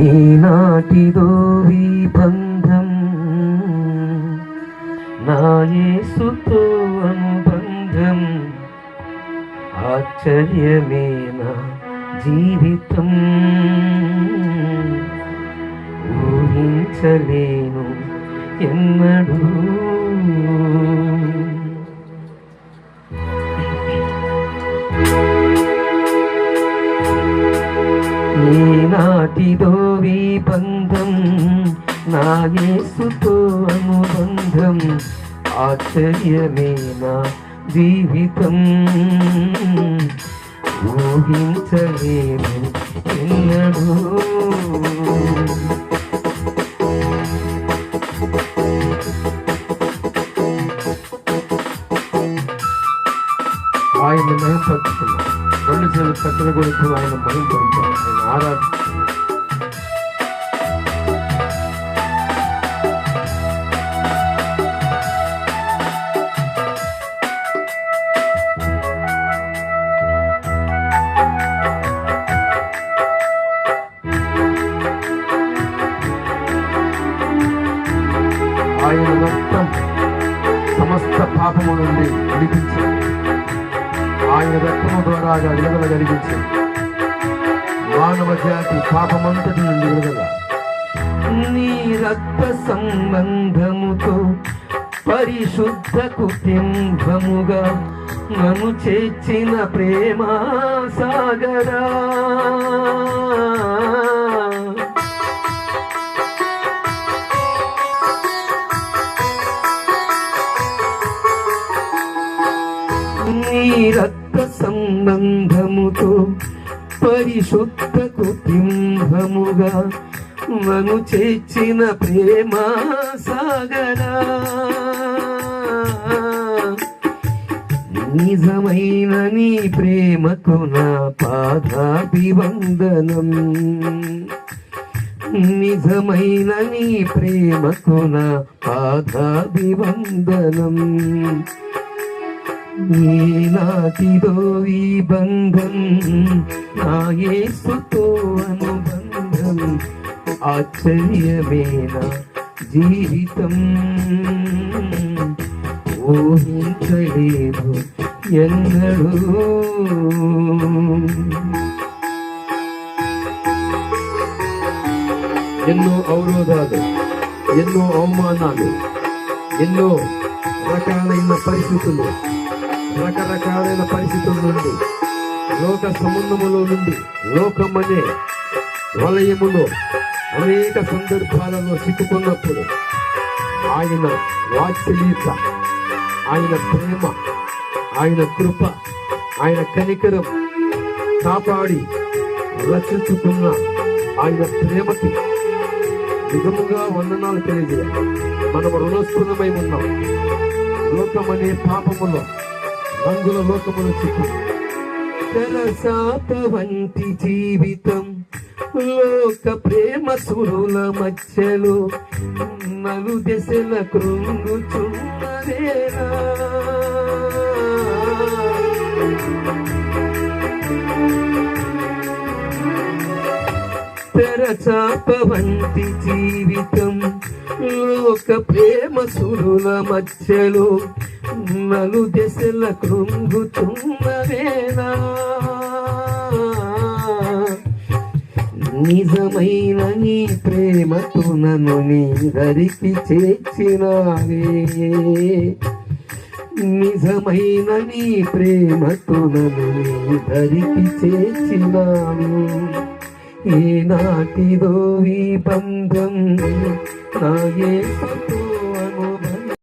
ఈనాటిదో విబంధం బంధం నా యేసుతో అనుబంధం ఆశ్చర్యమే నా జీవితం? ఊహించలేను ఎన్నడూ. ఈనాటిదో బంధం నా యేసుతో అనుబంధం ఆశ్చర్యమే నా జీవితం. ఊహించలేను ఎన్నడూ. ఆయన మహింపరుచుకున్నాం రెండు చేతులు కట్టెల కొడుతూ ఆయన మహింపరుచారు ఆయన ఆరాధన సమస్త పాపము నుండి విడిపించి. ఆయన రక్తము ద్వారా విడుదల కలిగించి. మానవ జాతి పాపమంతటి నుండి విడుదల. నీ రక్త సంబంధముతో పరిశుద్ధ కుటుంబముగా నన్ను చేర్చిన ప్రేమ సాగరా. నీ రక్త సంబంధముతో పరిశుద్ధ కుటుంబముగా మను చేర్చిన ప్రేమ సాగరా నిజమైన నీ ప్రేమకు నా పాదాభివందనం. నిజమైన నీ ప్రేమకు నా పాదాభివందనం. ఈనాటిదో ఈ బంధం నా యేసుతో అనుబంధం ఆశ్చర్యమేన జీవితం ఊహించలేదు ఎన్నడూ ఎన్నో అవరోధాలు ఎన్నో అవమానాలు ఎన్నో రకాలైన పరిస్థితులు రకరకాలైన పరిస్థితుల నుండి లోక సంబంధములో నుండి లోకం అనే వలయములో అనేక సందర్భాలలో చిక్కుకున్నప్పుడు ఆయన వాత్సల్యత ఆయన ప్రేమ ఆయన కృప ఆయన కనికరం కాపాడి రక్షించుకున్న ఆయన ప్రేమకి నిజముగా వందనాలు తెలియజేయాలి మనం రుణస్థులమై ఉన్నాం. లోకమనే పాపములో రంగుల లోకమును చిక్కు జీవితం లోక ప్రేమ సురుల మధ్యలో నలు దశల కృంగుచున్నదేనా రచాపవంతి జీవితం. లోక ప్రేమ సురుల మధ్యలో నలు దశల కృంగుచున్నవేనా నిజమైన నీ ప్రేమతో నన్ను నీ దరికి చేర్చినావే. నిజమైన నీ ప్రేమతో నన్ను నీ దరికి చేర్చినావు. ఈనాటిదో ఈ బంధం నా యేసుతో